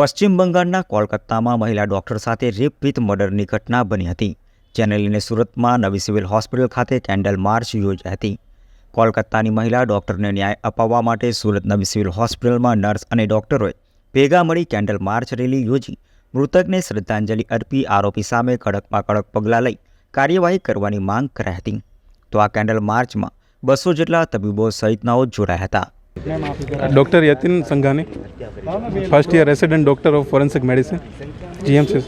પશ્ચિમ બંગાળના કોલકાતામાં મહિલા ડોક્ટર સાથે રેપ વિથ મર્ડરની ઘટના બની હતી. જેને લઈને સુરતમાં નવી સિવિલ હોસ્પિટલ ખાતે કેન્ડલ માર્ચ યોજાઈ હતી. કોલકાતાની મહિલા ડોક્ટરને ન્યાય અપાવવા માટે સુરત નવી સિવિલ હોસ્પિટલમાં નર્સ અને ડોક્ટરોએ ભેગા મળી કેન્ડલ માર્ચ રેલી યોજી મૃતકને શ્રદ્ધાંજલિ અર્પી આરોપી સામે કડકમાં કડક પગલાં લઈ કાર્યવાહી કરવાની માંગ કરાઈ હતી. તો આ કેન્ડલ માર્ચમાં બસો જેટલા તબીબો સહિતનાઓ જોડાયા હતા. Doctor Yatin Sanghani first year resident doctor of forensic medicine GMC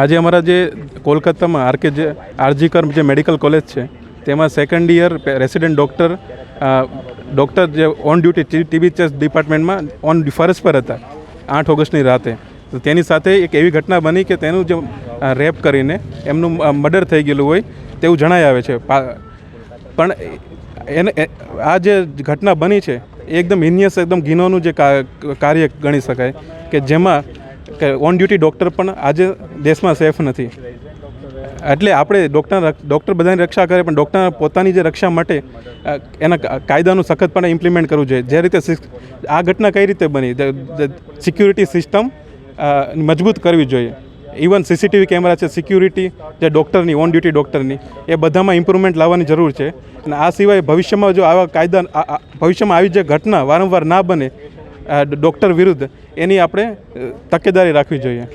આજે અમારા જે કોલકાતામાં આરકે જે આરજી કર જે મેડિકલ કોલેજ છે, તેમાં second year resident doctor doctor જે ઓન ડ્યુટી ટીબી ચેસ્ટ ડિપાર્ટમેન્ટમાં ઓન ફરજ પર હતા, આઠ ઓગસ્ટની રાતે. તો તેની સાથે એક એવી ઘટના બની કે તેનું જે રેપ કરીને એમનું મર્ડર થઈ ગયેલું હોય, તેવું જણાય આવે છે. પણ એને આ જે ઘટના બની છે, એ એકદમ હિનિયસ એકદમ ઘીનોનું જે કાર્ય ગણી શકાય કે જેમાં કે ઓન ડ્યુટી ડૉક્ટર પણ આજે દેશમાં સેફ નથી. એટલે આપણે ડૉક્ટર ડૉક્ટર બધાની રક્ષા કરે, પણ ડૉક્ટર પોતાની જે રક્ષા માટે એના કાયદાનું સખતપણે ઇમ્પ્લિમેન્ટ કરવું જોઈએ. જે રીતે આ ઘટના કઈ રીતે બની? સિક્યુરિટી સિસ્ટમ મજબૂત કરવી જોઈએ. ઇવન સીસીટીવી કેમેરા છે સિક્યુરિટી જે ડૉક્ટરની ઓન ડ્યુટી ડૉક્ટરની એ બધામાં ઇમ્પ્રુવમેન્ટ લાવવાની જરૂર છે. અને આ સિવાય ભવિષ્યમાં જો આવા કાયદા ભવિષ્યમાં આવી જે ઘટના વારંવાર ના બને ડૉક્ટર વિરુદ્ધ, એની આપણે તકેદારી રાખવી જોઈએ.